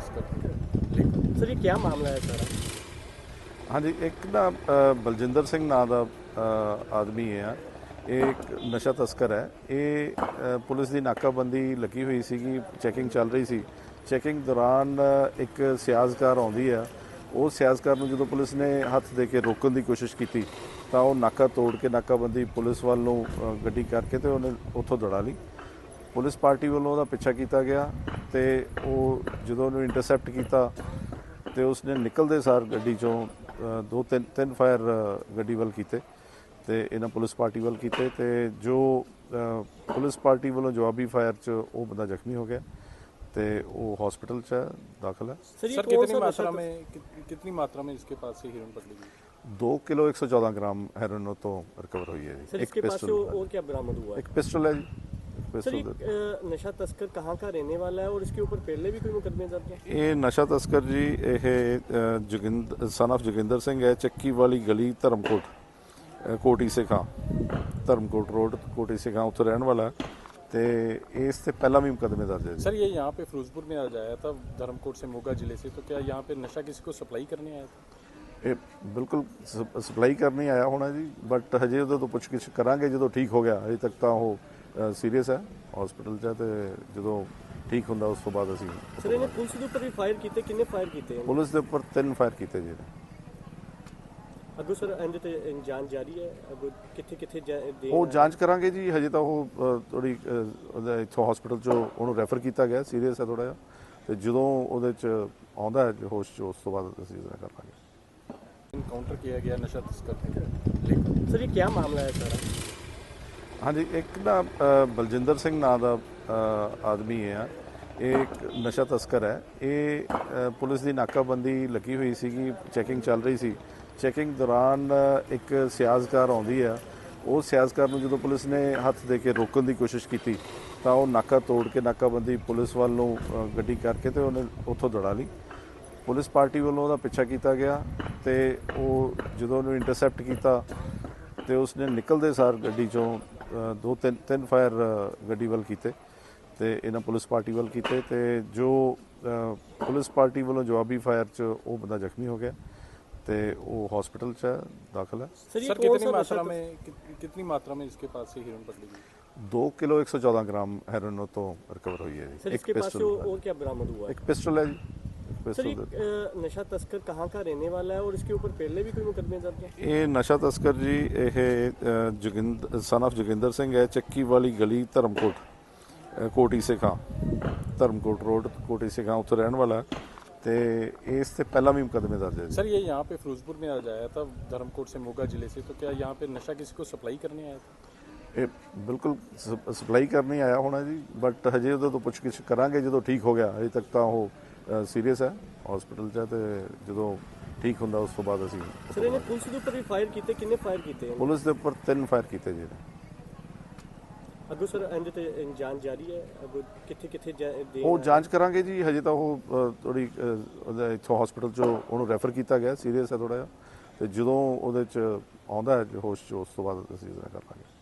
Sir, ਇਹ ਕੀ ਮਾਮਲਾ ਹੈ ਸਾਰਾ? ਹਾਂਜੀ, ਇੱਕ ਨਾ ਬਲਜਿੰਦਰ ਸਿੰਘ ਨਾਂ ਦਾ ਆਦਮੀ ਹੈ ਇਹ ਇੱਕ ਨਸ਼ਾ ਤਸਕਰ ਹੈ। ਇਹ ਪੁਲਿਸ ਦੀ ਨਾਕਾਬੰਦੀ ਲੱਗੀ ਹੋਈ ਸੀਗੀ, ਚੈਕਿੰਗ ਚੱਲ ਰਹੀ ਸੀ। ਚੈਕਿੰਗ ਦੌਰਾਨ ਇੱਕ ਸਿਆਜ਼ਕਾਰ ਆਉਂਦੀ ਆ। ਉਹ ਸਿਆਜ਼ਕਾਰ ਨੂੰ ਜਦੋਂ ਪੁਲਿਸ ਨੇ ਹੱਥ ਦੇ ਕੇ ਰੋਕਣ ਦੀ ਕੋਸ਼ਿਸ਼ ਕੀਤੀ, ਤਾਂ ਉਹ ਨਾਕਾ ਤੋੜ ਕੇ, ਨਾਕਾਬੰਦੀ ਪੁਲਿਸ ਵੱਲ ਨੂੰ ਗੱਡੀ ਕਰਕੇ ਤੇ ਉਹਨੇ ਉੱਥੋਂ ਦੌੜਾ ਲਈ। ਪੁਲਿਸ ਪਾਰਟੀ ਵੱਲੋਂ ਉਹਦਾ ਪਿੱਛਾ ਕੀਤਾ ਗਿਆ। ਤੇ ਉਹ ਜਦੋਂ ਉਹਨੂੰ ਇੰਟਰਸੈਪਟ ਕੀਤਾ ਤੇ ਉਸਨੇ ਨਿਕਲਦੇ ਸਾਰ ਗੱਡੀ ਚੋਂ ਅ, ਦੋ ਤਿੰਨ ਤਿੰਨ ਫਾਇਰ ਅ, ਗੱਡੀ ਵੱਲ ਕੀਤੇ ਤੇ ਇਹਨਾਂ ਪੁਲਿਸ ਪਾਰਟੀ ਵੱਲ ਕੀਤੇ ਤੇ ਜੋ ਅ, ਪੁਲਿਸ ਪਾਰਟੀ ਵੱਲੋਂ ਜਵਾਬੀ ਫਾਇਰ ਚ ਉਹ ਬੰਦਾ ਜ਼ਖਮੀ ਹੋ ਗਿਆ ਤੇ ਉਹ ਹਸਪੀਟਲ ਚ ਹੈ, ਦਾਖਲ ਹੈ सर ये सर कौन कितनी सा मात्रा नशा में कित- कितनी मात्रा में इसके पास से हीरोइन पकड़ी गई 2 किलो 114 ग्राम हेरोइन ਤੋਂ ਰਿਕਵਰ ਹੋਈ ਹੈ सर ਜੀ इसके पास से और और क्या बरामद हुआ है ਇੱਕ ਪਿਸਟਲ ਹੈ ਜੀ ਇੱਕ सर ये ਪਿਸਟਲ अ, नशा तस्कर कहाँ का रहने वाला है और इसके ऊपर पहले भी कोई मुकदमे दर्ज है ਇਹ ਨਸ਼ਾ ਤਸਕਰ ਜੀ ਇਹ ਅ, ਜੋਗਿੰਦਰ ਸਨ of ਜੋਗਿੰਦਰ ਸਿੰਘ ਹੈ ਚੱਕੀ ਵਾਲੀ ਗਲੀ ਧਰਮਕੋਟ ਅ, ਕੋਟੀ ਸਿਖਾਂ ਧਰਮਕੋਟ ਰੋਡ ਕੋਟੀ ਸਿਖਾਂ ਉੱਥੇ ਰਹਿਣ ਵਾਲਾ ਹੈ ਤੇ ਇਸ ਤੇ ਪਹਿਲਾਂ ਵੀ ਮੁਕਦਮੇ ਦਰਜ ਹੈ ਜੀ सर ये यहाँ पे फिरोजपुर में आज आया था धर्मकोट से मोगा जिले से तो क्या यहाँ पे नशा किसी को सप्लाई करने आया था ਇਹ ਬਿਲਕੁਲ ਸਪਲਾਈ ਕਰਨੀ ਆਇਆ ਹੋਣਾ ਜੀ ਬਟ ਹਜੇ ਉਹਦੇ ਤੋਂ ਪੁੱਛਗਿੱਛ ਕਰਾਂਗੇ ਜਦੋਂ ਠੀਕ ਹੋ ਗਿਆ ਹਜੇ ਤੱਕ ਤਾਂ ਉਹ ਸੀਰੀਅਸ ਹੈ ਹਸਪੀਟਲ 'ਚ ਹੈ ਤੇ ਜਦੋਂ ਠੀਕ ਹੁੰਦਾ ਉਸ ਤੋਂ ਬਾਅਦ ਅਸੀਂ सर इन्हें पुलिस के ऊपर भी फायर किए किन्ने फायर किए ਪੁਲਿਸ ਦੇ ਉੱਪਰ ਤਿੰਨ ਫਾਇਰ ਕੀਤੇ ਜੀ ਨੇ। अगो सर इंज ते जांच जारी है अगो किथे किथे जा- दे ਉਹ ਜਾਂਚ ਕਰਾਂਗੇ ਜੀ ਹਜੇ ਤਾਂ ਉਹ ਅ, ਥੋੜੀ ਅ, ਉਹਦਾ ਇੱਥੋਂ ਹਸਪੀਟਲ ਚੋਂ ਉਹਨੂੰ ਰੈਫਰ ਕੀਤਾ ਗਿਆ ਸੀਰੀਅਸ ਹੈ ਥੋੜਾ ਜਿਹਾ ਤੇ ਜਦੋਂ ਉਹਦੇ ਚ ਆਉਂਦਾ ਹੈ ਹੋਸ਼ ਚ ਉਸ ਤੋਂ ਬਾਅਦ ਅਸੀਂ ਇਹਦਾ ਕਰ ਲਾਂਗੇ इनकाउंटर किया गया नशा तस्कर लेकर सर ये क्या मामला है सारा ਹਾਂਜੀ, ਇੱਕ ਨਾ ਬਲਜਿੰਦਰ ਸਿੰਘ ਨਾਂ ਦਾ ਆਦਮੀ ਹੈ ਇਹ ਇੱਕ ਨਸ਼ਾ ਤਸਕਰ ਹੈ। ਇਹ ਪੁਲਿਸ ਦੀ ਨਾਕਾਬੰਦੀ ਲੱਗੀ ਹੋਈ ਸੀਗੀ, ਚੈਕਿੰਗ ਚੱਲ ਰਹੀ ਸੀ। ਚੈਕਿੰਗ ਦੌਰਾਨ ਇੱਕ ਸਿਆਜ਼ਕਾਰ ਆਉਂਦੀ ਆ। ਉਹ ਸਿਆਜ਼ਕਾਰ ਨੂੰ ਜਦੋਂ ਪੁਲਿਸ ਨੇ ਹੱਥ ਦੇ ਕੇ ਰੋਕਣ ਦੀ ਕੋਸ਼ਿਸ਼ ਕੀਤੀ, ਤਾਂ ਉਹ ਨਾਕਾ ਤੋੜ ਕੇ, ਨਾਕਾਬੰਦੀ ਪੁਲਿਸ ਵੱਲ ਨੂੰ ਗੱਡੀ ਕਰਕੇ ਤੇ ਉਹਨੇ ਉੱਥੋਂ ਦੜਾ ਲਈ। ਪੁਲਿਸ ਪਾਰਟੀ ਵੱਲੋਂ ਉਹਦਾ ਪਿੱਛਾ ਕੀਤਾ ਗਿਆ ਤੇ ਉਹ ਜਦੋਂ ਉਹਨੂੰ ਇੰਟਰਸੈਪਟ ਕੀਤਾ ਤੇ ਉਸਨੇ ਨਿਕਲਦੇ ਸਾਰ ਗੱਡੀ ਚੋਂ ਦੋ ਤਿੰਨ ਤਿੰਨ ਫਾਇਰ ਅ, ਗੱਡੀ ਵੱਲ ਕੀਤੇ ਤੇ ਇਹਨਾਂ ਪੁਲਿਸ ਪਾਰਟੀ ਵੱਲ ਕੀਤੇ ਤੇ ਜੋ ਅ, ਪੁਲਿਸ ਪਾਰਟੀ ਵੱਲੋਂ ਜਵਾਬੀ ਫਾਇਰ ਚ ਉਹ ਬੰਦਾ ਜ਼ਖਮੀ ਹੋ ਗਿਆ ਤੇ ਉਹ ਹਸਪੀਟਲ ਚ ਹੈ, ਦਾਖਲ ਹੈ सर ये सर कौन कितनी सा मात्रा नशा में कित- कितनी मात्रा में इसके पास से हीरोइन पकड़ी गई 2 ਕਿਲੋ 114 ਗ੍ਰਾਮ ਹੈਰੋਇਨ ਤੋਂ ਰਿਕਵਰ ਹੋਈ ਹੈ सर ਜੀ इसके पास से और और क्या बरामद हुआ है ਇੱਕ ਪਿਸਟਲ ਹੈ ਜੀ ਇੱਕ सर ये ਪਿਸਟਲ अ, नशा तस्कर कहाँ का रहने वाला है और इसके ऊपर पहले भी कोई मुकदमे दर्ज है ਇਹ ਨਸ਼ਾ ਤਸਕਰ ਜੀ ਇਹ ਅ, ਜੋਗਿੰਦਰ ਸਨ of ਜੋਗਿੰਦਰ ਸਿੰਘ ਹੈ ਚੱਕੀ ਵਾਲੀ ਗਲੀ ਧਰਮਕੋਟ ਅ, ਕੋਟੀ ਸਿਖਾਂ ਧਰਮਕੋਟ ਰੋਡ ਕੋਟੀ ਸਿਖਾਂ ਉੱਥੇ ਰਹਿਣ ਵਾਲਾ ਹੈ ਤੇ ਇਸ ਤੇ ਪਹਿਲਾਂ ਵੀ ਮੁਕਦਮੇ ਦਰਜ ਹੈ ਜੀ सर ये यहाँ पे फिरोजपुर में आज आया था धर्मकोट से मोगा जिले से तो क्या यहाँ पे नशा किसी को सप्लाई करने आया था ਇਹ ਬਿਲਕੁਲ ਸਪਲਾਈ ਕਰਨੀ ਆਇਆ ਹੋਣਾ ਜੀ ਬਟ ਹਜੇ ਉਹਦੇ ਤੋਂ ਪੁੱਛਗਿੱਛ ਕਰਾਂਗੇ ਜਦੋਂ ਠੀਕ ਹੋ ਗਿਆ ਹਜੇ ਤੱਕ ਤਾਂ ਉਹ ਸੀਰੀਅਸ ਹੈ ਹਸਪੀਟਲ 'ਚ ਤੇ ਜਦੋਂ ਠੀਕ ਹੁੰਦਾ ਉਸ ਤੋਂ ਬਾਅਦ ਅਸੀਂ ਸਰ ਇਹਨੇ ਪੁਲਿਸ ਦੇ ਉੱਪਰ ਵੀ ਫਾਇਰ ਕੀਤੇ ਕਿੰਨੇ ਫਾਇਰ ਕੀਤੇ ਪੁਲਿਸ ਦੇ ਉੱਪਰ ਤਿੰਨ ਫਾਇਰ ਕੀਤੇ ਜੀ ਇਹਨੇ। ਸਰ ਇਹਦੇ ਤੇ ਜਾਂਚ ਜਾਰੀ ਹੈ? ਅੱਗੋਂ ਕਿੱਥੇ ਕਿੱਥੇ ਦੇ ਉਹ ਜਾਂਚ ਕਰਾਂਗੇ ਜੀ ਹਜੇ ਤਾਂ ਉਹ ਥੋੜੀ ਇੱਥੋਂ ਹਸਪੀਟਲ 'ਚੋਂ ਉਹਨੂੰ ਰੈਫਰ ਕੀਤਾ ਗਿਆ ਸੀਰੀਅਸ ਹੈ ਥੋੜਾ ਜਿਹਾ। ਤੇ ਜਦੋਂ ਉਹਦੇ 'ਚ ਆਉਂਦਾ ਹੈ ਹੋਸ਼ 'ਚ ਉਸ ਤੋਂ ਬਾਅਦ ਅਸੀਂ ਇਹਦਾ ਕਰ ਲਾਂਗੇ।